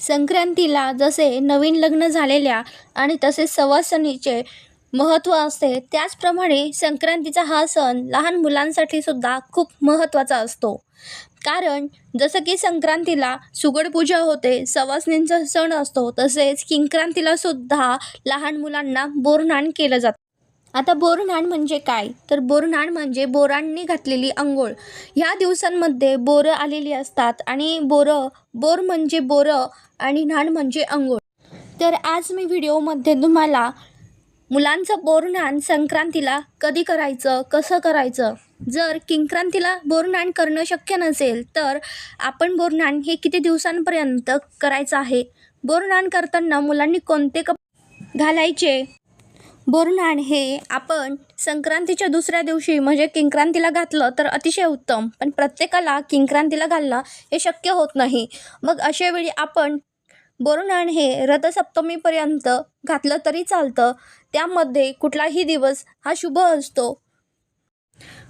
संक्रांतीला जसे नवीन लग्न झालेल्या आणि तसेच सवासणीचे महत्त्व असते त्याचप्रमाणे संक्रांतीचा हा सण लहान मुलांसाठी सुद्धा खूप महत्त्वाचा असतो. कारण जसं की संक्रांतीला सुगडपूजा होते सवासणींचा सण असतो तसेच किंक्रांतीला सुद्धा लहान मुलांना बोरनाण केलं जातं. आता बोरनाण म्हणजे काय? तर बोरनाण म्हणजे बोरांनी घातलेली अंघोळ. ह्या दिवसांमध्ये बोरं आलेली असतात आणि बोरं बोर म्हणजे बोरं आणि नाण म्हणजे अंघोळ. तर आज मी व्हिडिओमध्ये तुम्हाला मुलांचं बोरनाण संक्रांतीला कधी करायचं कसं करायचं? जर किंक्रांतीला बोरनाण करणं शक्य नसेल तर आपण बोरनाण हे किती दिवसांपर्यंत करायचं आहे? बोरनाण करताना मुलांनी कोणते कप घालायचे? बोरनाण हे आपण संक्रांतीच्या दुसऱ्या दिवशी म्हणजे किंक्रांतीला घातलं तर अतिशय उत्तम. पण प्रत्येकाला किंक्रांतीला घालणं हे शक्य होत नाही. मग अशावेळी आपण बोरनाण हे रथसप्तमीपर्यंत घातलं तरी चालतं. त्यामध्ये कुठलाही दिवस हा शुभ असतो.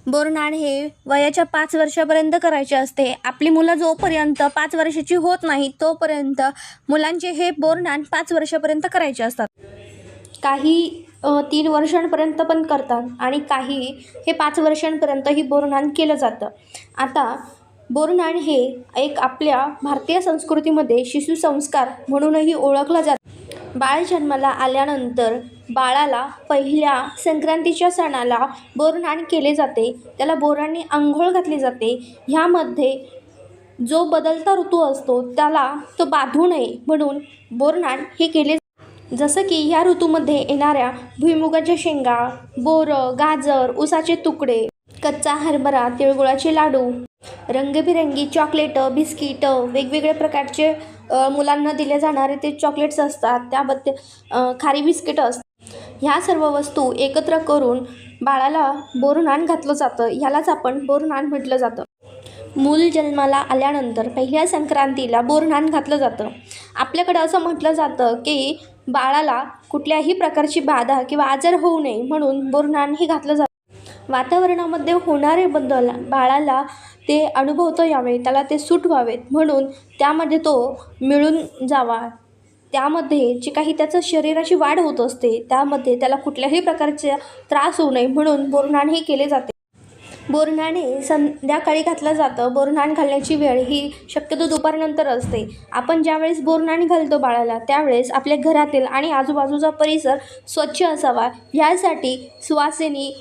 बोरनाण हे वयाच्या पाच वर्षापर्यंत करायचे असते. आपली मुलं जोपर्यंत पाच वर्षाची होत नाही तोपर्यंत मुलांचे हे बोरनाण पाच वर्षापर्यंत करायचे असतात. काही तीन वर्षांपर्यंत पण करतात आणि काही हे पाच वर्षांपर्यंतही बोरनाण केलं जातं. आता बोरनाण हे एक आपल्या भारतीय संस्कृतीमध्ये शिशुसंस्कार म्हणूनही ओळखलं जातं. बाळ जन्माला आल्यानंतर बाळाला पहिल्या संक्रांतीच्या सणाला बोरनाण केले जाते. त्याला बोरांनी आंघोळ घातली जाते. ह्यामध्ये जो बदलता ऋतू असतो त्याला तो बाधू नये म्हणून बोरनाण हे केले जसं की ह्या ऋतूमध्ये येणाऱ्या भुईमुगाच्या शेंगा बोरं गाजर उसाचे तुकडे कच्चा हरभरा तिळगुळाचे लाडू रंगबिरंगी चॉकलेटं बिस्किटं वेगवेगळ्या प्रकारचे मुलांना दिले जाणारे ते चॉकलेट्स असतात. त्याबद्दल खारी बिस्किटं असतात. ह्या सर्व वस्तू एकत्र करून बाळाला बोरनान घातलं जातं. ह्यालाच आपण बोरनान म्हटलं जातं. मूल जन्माला आल्यानंतर पहिल्या संक्रांतीला बोरनान घातलं जातं. आपल्याकडं असं म्हटलं जातं की बाळाला कुठल्याही प्रकारची बाधा किंवा आजार होऊ नये म्हणून बोरनाण हे घातलं जातं. वातावरणामध्ये होणारे बदल बाळाला ते अनुभवता यावे त्याला ते सूट व्हावेत म्हणून त्यामध्ये तो मिळून जावा. त्यामध्ये जे काही त्याचं शरीराची वाढ होत असते त्यामध्ये त्याला कुठल्याही प्रकारचा त्रास होऊ नये म्हणून बोरनाणही केले जाते. बोरनाणे संध्याकाळी घातलं जातं. बोरनाण घालण्याची वेळ ही शक्यतो दुपारनंतर असते. आपण ज्यावेळेस बोरनाण घालतो बाळाला त्यावेळेस आपल्या घरातील आणि आजूबाजूचा परिसर स्वच्छ असावा. ह्यासाठी सुवासिनी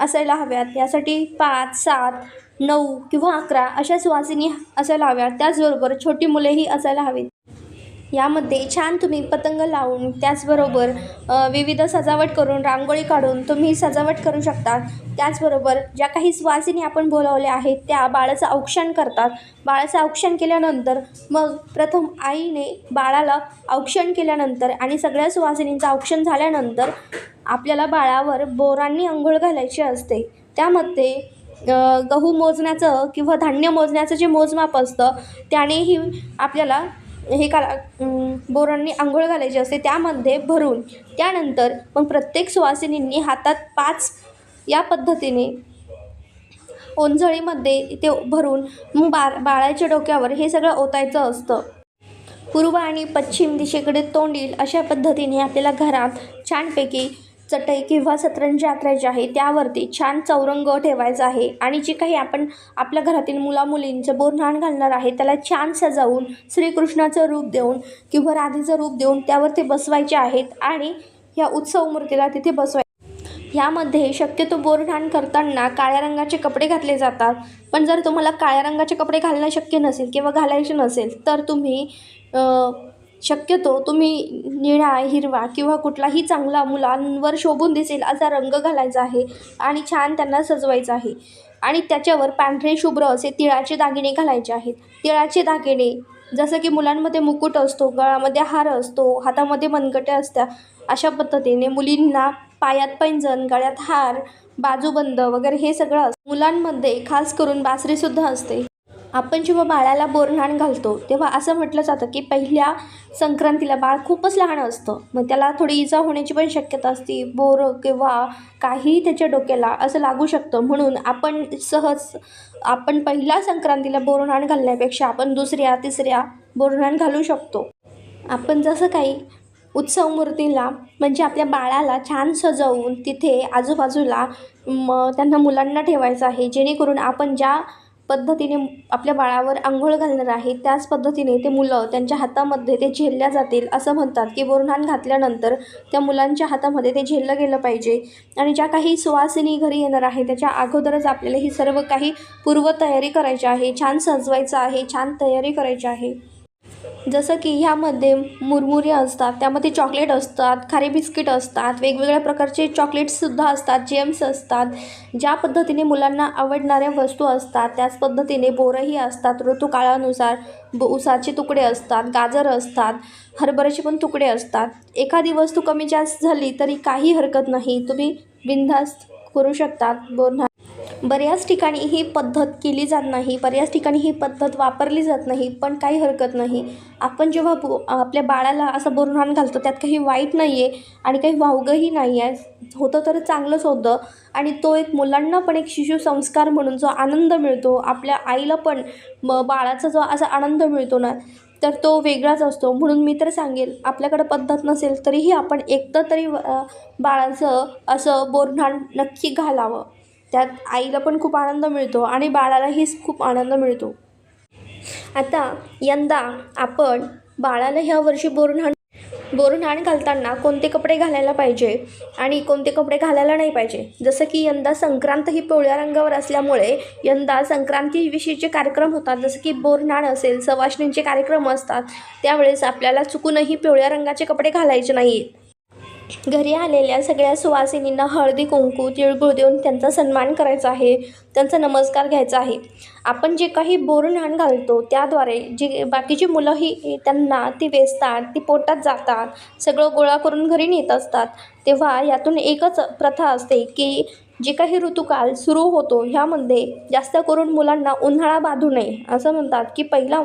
असायला हव्यात. यासाठी पाच सात नऊ किंवा अकरा अशा सुवासिनी असायला हव्यात. त्याचबरोबर छोटी मुलेही असायला हवीत. यामध्ये छान तुम्ही पतंग लावून त्याचबरोबर विविध सजावट करून रांगोळी काढून तुम्ही सजावट करू शकता. त्याचबरोबर ज्या काही सुवासिनी आपण बोलावल्या आहेत त्या बाळाचं औक्षण करतात. बाळाचं औक्षण केल्यानंतर मग प्रथम आईने बाळाला औक्षण केल्यानंतर आणि सगळ्या सुवासिनींचं औक्षण झाल्यानंतर आपल्याला बाळावर बोरांनी अंघोळ घालायची असते. त्यामध्ये गहू मोजण्याचं किंवा धान्य मोजण्याचं जे मोजमाप असतं त्यानेही आपल्याला हे करा बोरांनी आंघोळ घालायची असते त्यामध्ये भरून त्यानंतर मग प्रत्येक सुवासिनींनी हातात पाच या पद्धतीने ओंजळीमध्ये ते भरून मग बा बाळाच्या डोक्यावर हे सगळं ओतायचं असतं. पूर्व आणि पश्चिम दिशेकडे तोंड येईल अशा पद्धतीने आपल्याला घरात छानपैकी चटई किंवा सतरंजी आखरायची आहे. त्यावरती छान चौरंग ठेवायचा आहे. आणि जे काही आपण आपल्या घरातील मुलामुलींचं बोरनाण घालणार आहे त्याला छान सजावून श्रीकृष्णाचं रूप देऊन किंवा राधेचं रूप देऊन त्यावर ते बसवायचे आहेत आणि या उत्सव मूर्तीला तिथे बसवाय ह्यामध्ये शक्यतो बोरनाण करताना काळ्या रंगाचे कपडे घातले जातात. पण जर तुम्हाला काळ्या रंगाचे कपडे घालणं शक्य नसेल किंवा घालायचे नसेल तर तुम्ही शक्यतो तुम्ही निळा हिरवा किंवा कुठलाही चांगला मुलांवर शोभून दिसेल असा रंग घालायचा आहे आणि छान त्यांना सजवायचं आहे. आणि त्याच्यावर पांढरे शुभ्र असे तिळाचे दागिने घालायचे आहेत. तिळाचे दागिने जसं की मुलांमध्ये मुकुट असतो गळामध्ये हार असतो हातामध्ये मनगटे असत्या अशा पद्धतीने मुलींना पायात पैंजण गळ्यात हार बाजूबंद वगैरे हे सगळं मुलांमध्ये खास करून बासरीसुद्धा असते. आपण जेव्हा बाळाला बोरनाण घालतो तेव्हा असं म्हटलं जातं की पहिल्या संक्रांतीला बाळ खूपच लहान असतं. मग त्याला थोडी इजा होण्याची पण शक्यता असते. बोर किंवा काही त्याच्या डोक्याला असं लागू शकतं. म्हणून आपण सहज आपण पहिल्या संक्रांतीला बोरनाण घालण्यापेक्षा आपण दुसऱ्या तिसऱ्या बोरनाण घालू शकतो. आपण जसं काही उत्सव मूर्तीला म्हणजे आपल्या बाळाला छान सजवून तिथे आजूबाजूला म त्यांना मुलांना ठेवायचं आहे जेणेकरून आपण ज्या पद्धतीने आपल्या बाळावर आंघोळ घालणार आहे त्याच पद्धतीने ते मुलं त्यांच्या हातामध्ये ते झेलल्या जातील असं म्हणतात. की बोरन्हाण घातल्यानंतर त्या मुलांच्या हातामध्ये ते झेललं गेलं पाहिजे आणि ज्या काही सुवासिनी घरी येणार आहे त्याच्या अगोदरच आपल्याला ही सर्व काही पूर्वतयारी करायची आहे. छान सजवायचं आहे छान तयारी करायची आहे. जसं की ह्यामध्ये मुरमुरे असतात त्यामध्ये चॉकलेट असतात खारे बिस्किट असतात वेगवेगळ्या प्रकारचे चॉकलेट्ससुद्धा असतात जेम्स असतात ज्या पद्धतीने मुलांना आवडणाऱ्या वस्तू असतात त्याच पद्धतीने बोरंही असतात ऋतूकाळानुसार ब उसाचे तुकडे असतात गाजर असतात हरभऱ्याचे पण तुकडे असतात. एखादी वस्तू कमी जास्त झाली तरी काही हरकत नाही तुम्ही बिनधास्त करू शकतात बोरन्हा बऱ्याच ठिकाणी ही पद्धत केली जात नाही बऱ्याच ठिकाणी ही पद्धत वापरली जात नाही पण काही हरकत नाही. आपण जेव्हा बो आपल्या बाळाला असं बुरहाण घालतो त्यात काही वाईट नाही आहे आणि काही वावगंही नाही आहे होतं तर चांगलंच होतं आणि तो एक मुलांना पण एक शिशु संस्कार म्हणून जो आनंद मिळतो आपल्या आईला पण म बाळाचा जो असा आनंद मिळतो ना तर तो वेगळाच असतो. म्हणून मी तर सांगेल आपल्याकडं पद्धत नसेल तरीही आपण एकदा तरी बाळाचं असं बोरन्हाण नक्की घालावं. त्यात आईला पण खूप आनंद मिळतो आणि बाळालाही खूप आनंद मिळतो. आता यंदा आपण बाळाला ह्या वर्षी बोरन्हाण बोरन्हाण घालताना कोणते कपडे घालायला पाहिजे आणि कोणते कपडे घालायला नाही पाहिजे? जसं की यंदा संक्रांत ही पिवळ्या रंगावर असल्यामुळे यंदा संक्रांतीविषयीचे कार्यक्रम होतात जसं की बोरन्हाण असेल सवाष्णींचे कार्यक्रम असतात त्यावेळेस आपल्याला चुकूनही पिवळ्या रंगाचे कपडे घालायचे नाहीत. घरी आलेल्या सगळ्या सुवासिनींना हळदी कुंकू तिळगुळ देऊन त्यांचा सन्मान करायचा आहे. त्यांचा नमस्कार घ्यायचा आहे. आपण जे काही बोरन्हाण घालतो त्याद्वारे जी बाकीची मुलंही त्यांना ती वेचतात ती पोटात जातात सगळं गोळा करून घरी नेत असतात तेव्हा यातून एकच प्रथा असते की जे काही ऋतुकाल सुरू होतो ह्यामध्ये जास्त करून मुलांना उन्हाळा बाधू नये असं म्हणतात की पहिला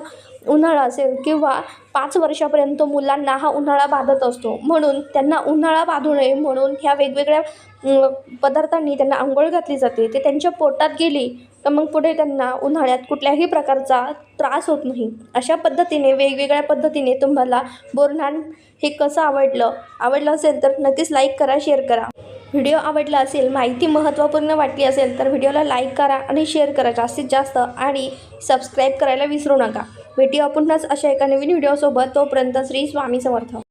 उन्हाळा असेल किंवा पाच वर्षापर्यंत मुलांना हा उन्हाळा बाधत असतो. म्हणून त्यांना उन्हाळा बाधू नये म्हणून ह्या वेगवेगळ्या पदार्थांनी त्यांना आंघोळ घातली जाते. ते त्यांच्या पोटात गेली तर मग पुढे त्यांना उन्हाळ्यात कुठल्याही प्रकारचा त्रास होत नाही. अशा पद्धतीने वेगवेगळ्या पद्धतीने तुम्हाला बोरन्हाण हे कसं आवडलं आवडलं असेल तर नक्कीच लाईक करा शेअर करा. व्हिडिओ आवडला असेल माहिती महत्त्वपूर्ण वाटली असेल तर व्हिडिओला लाईक करा आणि शेअर करा जास्तीत जास्त आणि सबस्क्राईब करायला विसरू नका. भेटूया पुन्हाच अशा एका नवीन व्हिडिओसोबत तोपर्यंत श्री स्वामी समर्थ.